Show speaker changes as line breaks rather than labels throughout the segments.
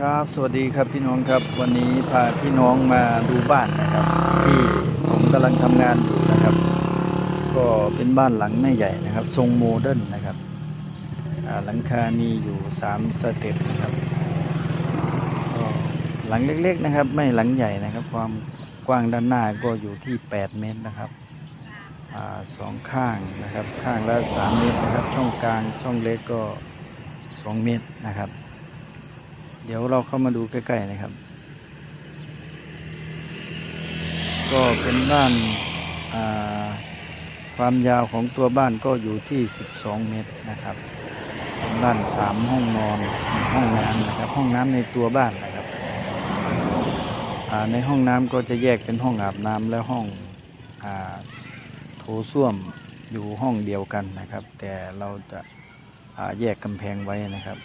ครับ สวัสดีครับพี่น้องครับ วันนี้พาพี่น้องมาดูบ้านนะครับ ที่ผมกำลังทำงานอยู่นะครับ ก็เป็นบ้านหลังไม่ใหญ่นะครับ ทรงโมเดิร์นนะครับหลังคามีอยู่สามสเต็ปนะครับหลังเล็กๆนะครับ ไม่หลังใหญ่นะครับ ความกว้างด้านหน้าก็อยู่ที่8เมตรนะครับอสองข้างนะครับ ข้างละ3เมตรนะครับ ช่องกลางช่องเล็กก็2เมตรนะครับ ดี๋ยวเราเข้ามาดูใกล้ๆนะครับ ก็เป็นบ้านาความยาวของตัวบ้านก็อยู่ที่ 12 เมตรนะครับเป็นบ้านสามห้องนอนห้องน้ำนะครับ ห้องน้ำในตัวบ้านนะครับในห้องน้ำก็จะแยกเป็นห้องอาบน้ำและห้องอโถส้วมอยู่ห้องเดียวกันนะครับ แต่เราจะาแยกกำแพงไว้นะครับ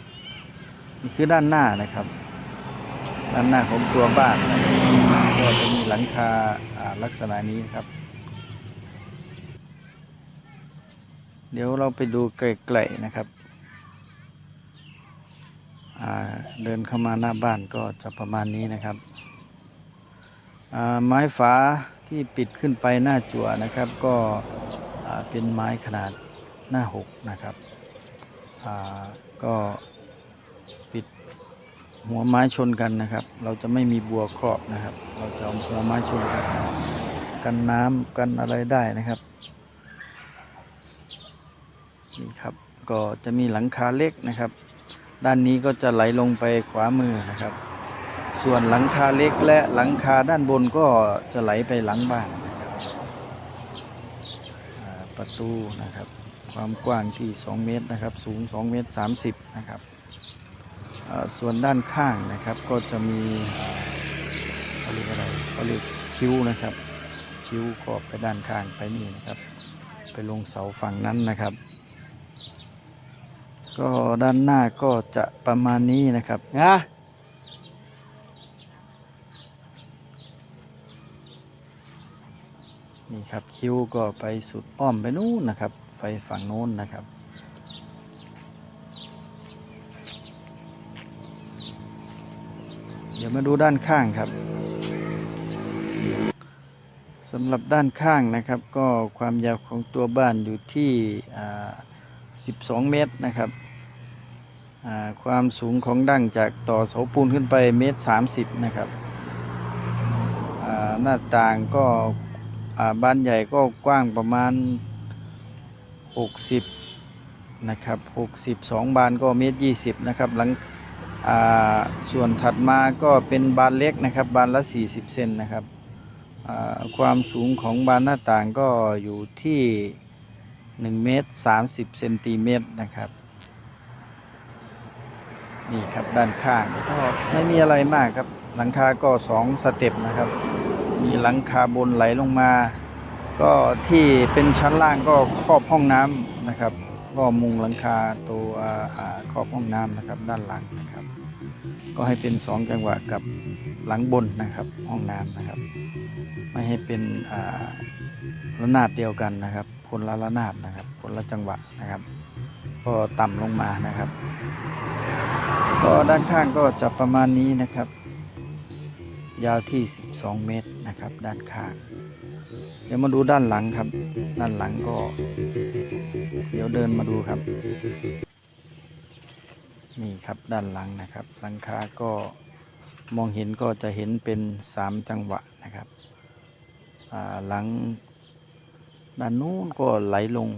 นี่คือด้านหน้านะครับ ด้านหน้าของตัวบ้านก็จะมีหลังคาลักษณะนี้ครับ เดี๋ยวเราไปดูไกลๆนะครับเดินเข้ามาหน้าบ้านก็จะประมาณนี้นะครับไม้ฝาที่ปิดขึ้นไปหน้าจั่วนะครับ ก็เป็นไม้ขนาดหน้าหกนะครับก็ หัวไม้ชนกันนะครับ เราจะไม่มีบัวครอบนะครับ เราจะเอาหัวไม้ชนกัน กันน้ำกันอะไรได้นะครับนี่ครับ ก็จะมีหลังคาเล็กนะครับ ด้านนี้ก็จะไหลลงไปขวามือนะครับ ส่วนหลังคาเล็กและหลังคาด้านบนก็จะไหลไปหลังบ้านนะครับประตูนะครับ ความกว้างที่ 2 เมตรนะครับ สูง 2 เมตร 30 นะครับ ส่วนด้านข้างนะครับก็จะมีเอ่อเขาเรียกอะไรเขาเรียกคิ้วนะครับ คิ้วก็ไปด้านข้างไปนี่นะครับ ไปลงเสาฝั่งนั้นนะครับ ก็ด้านหน้าก็จะประมาณนี้นะครับนะนี่ครับคิ้วก็ไปสุดอ้อมไปนู้นนะครับ ไปฝั่งโน้นนะครับ เดี๋ยวมาดูด้านข้างครับสำหรับด้านข้างนะครับ ก็ความยาวของตัวบ้านอยู่ที่ 12 เมตรนะครับ ความสูงของดั้งจากต่อเสาปูนขึ้นไปเมตร 30 นะครับหน้าต่างก็อ่านใหญ่ก็กว้างประมาณ 60 นะครับ 62 บานก็เมตร 20 นะครับ หลัง ส่วนถัดมาก็เป็นบานเล็กนะครับ บานละ 40 เซนนะครับ ความสูงของบานหน้าต่างก็อยู่ที่1เมตร30เซนติเมตรนะครับ นี่ครับด้านข้างก็ไม่มีอะไรมากครับ หลังคาก็2สเต็ปนะครับ มีหลังคาบนไหลลงมา ก็ที่เป็นชั้นล่างก็ครอบห้องน้ำนะครับ ก็มุงหลังคาตัวอ่าครอบห้องน้ำนะครับ ด้านหลังนะครับ ก็ให้เป็นสองจังหวะกับหลังบนนะครับ ห้องน้ำนะครับ ไม่ให้เป็นระนาบเดียวกันนะครับคนละระนาบนะครับคนละจังหวะนะครับ ก็ต่ำลงมานะครับ ก็ด้านข้างก็จะประมาณนี้นะครับ ยาวที่ 12 เมตรนะครับ ด้านข้าง เดี๋ยวมาดูด้านหลังครับ ด้านหลังก็ ดี๋ยวเดินมาดูครับ นี่ครับด้านหลังนะครับหลังคาก็มองเห็นก็จะเห็นเป็นสามจังหวะนะครับหลังด้านนู้นก็ไหลลง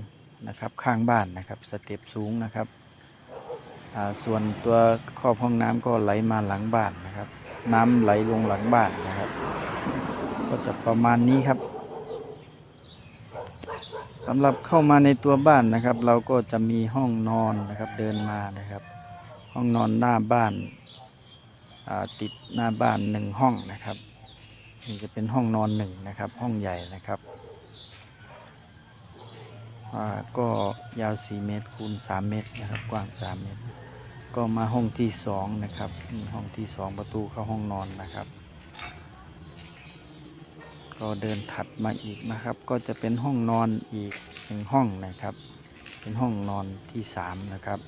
นะครับข้างบ้านนะครับสเต็ปสูงนะครับส่วนตัวครอบห้องน้ำก็ไหลมาหลังบ้านนะครับ น้ำไหลลงหลังบ้านนะครับ ก็จะประมาณนี้ครับ สำหรับเข้ามาในตัวบ้านนะครับ เราก็จะมีห้องนอนนะครับเดินมานะครับ ห้องนอนหน้าบ้านาติดหน้าบ้านหนึ่งห้องนะครับนี่จะเป็นห้องนอนหนึ่งนะครับ ห้องใหญ่นะครับก็ยาว 4 เมตรคูณ 3 เมตรนะครับ กว้าง 3 เมตร ก็มาห้องที่สองนะครับห้องที่สองประตูเข้าห้องนอนนะครับ ก็เดินถัดมาอีกนะครับ ก็จะเป็นห้องนอนอีกหนึ่งห้องนะครับ เป็นห้องนอนที่สามนะครับ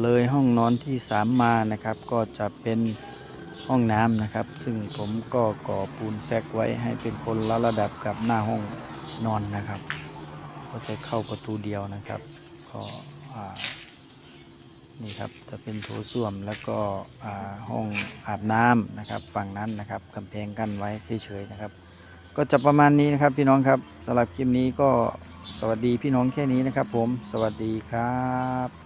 เลยห้องนอนที่สามมานะครับ ก็จะเป็นห้องน้ำนะครับ ซึ่งผมก็ก่อปูนแซกไว้ให้เป็นคนละระดับกับหน้าห้องนอนนะครับ ก็จะเข้าประตูเดียวนะครับ ก็อ่า นี่ครับจะเป็นโถส้วมแล้วก็ห้องอาบน้ำนะครับ ฝั่งนั้นนะครับกำแพงกั้นไว้เฉยๆนะครับ ก็จะประมาณนี้นะครับพี่น้องครับสำหรับคลิปนี้ก็สวัสดีพี่น้องแค่นี้นะครับ ผมสวัสดีครับ